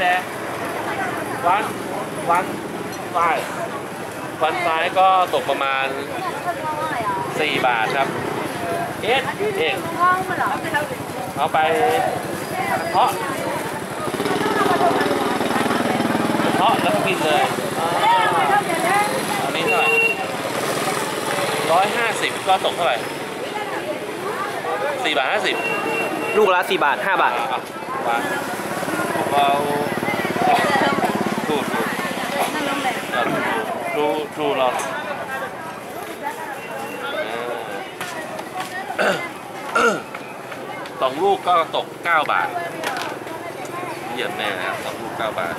แดวันวันไฟวันไฟก็ตกประมาณ 4 บาทครับเอ็ดเองเอาไปเพาะเพาะแล้วก็กินเลยอันนี้เท่าไหร่ร้อยห้าสิบก็ตกเท่าไหร่สี่บาทห้าสิบลูกละ4บาท5บาท สองลูกก็ตก 9 บาท เยี่ยมแน่นะครับสองลูก 9 บาท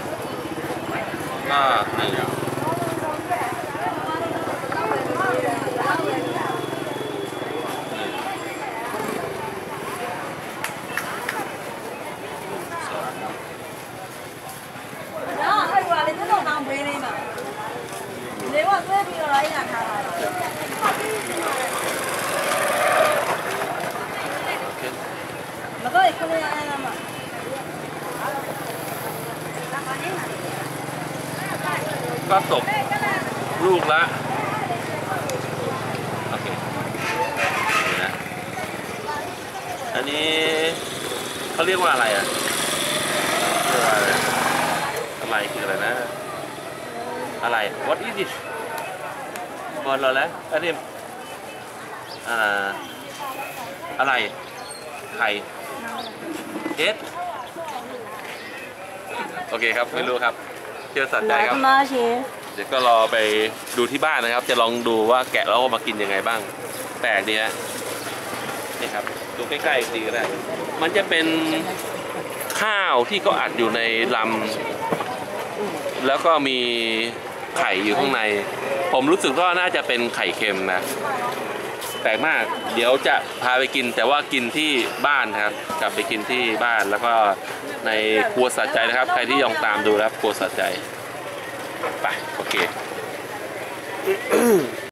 ก็หนึ่งห ก็ตกลูกละโอเคนะอันนี้เขาเรียกว่าอะไรอะเรียกว่าอะไรอะไรคืออะไรนะอะไร what is it บอลเราแล้วอันนี้อะไร ไข่เอ็ดโอเคครับ ไม่รู้ครับเชื่อสัตย์ใจครับเดี๋ยวก็รอไปดูที่บ้านนะครับ จะลองดูว่าแกะแล้วมากินยังไงบ้าง แปลกดีฮะนี่ครับ ดูใกล้ๆอีกทีก็ได้มันจะเป็นข้าวที่ก็อัดอยู่ในลำแล้วก็มี ไข่อยู่ข้างใน ผมรู้สึกว่าน่าจะเป็นไข่เค็มนะแปลกมาก เดี๋ยวจะพาไปกิน แต่ว่ากินที่บ้านครับ กลับไปกินที่บ้านแล้วก็ในครัวสัตว์ใจนะครับ ใครที่ยองตามดูนะครับครัวสัตว์ใจไปโอเค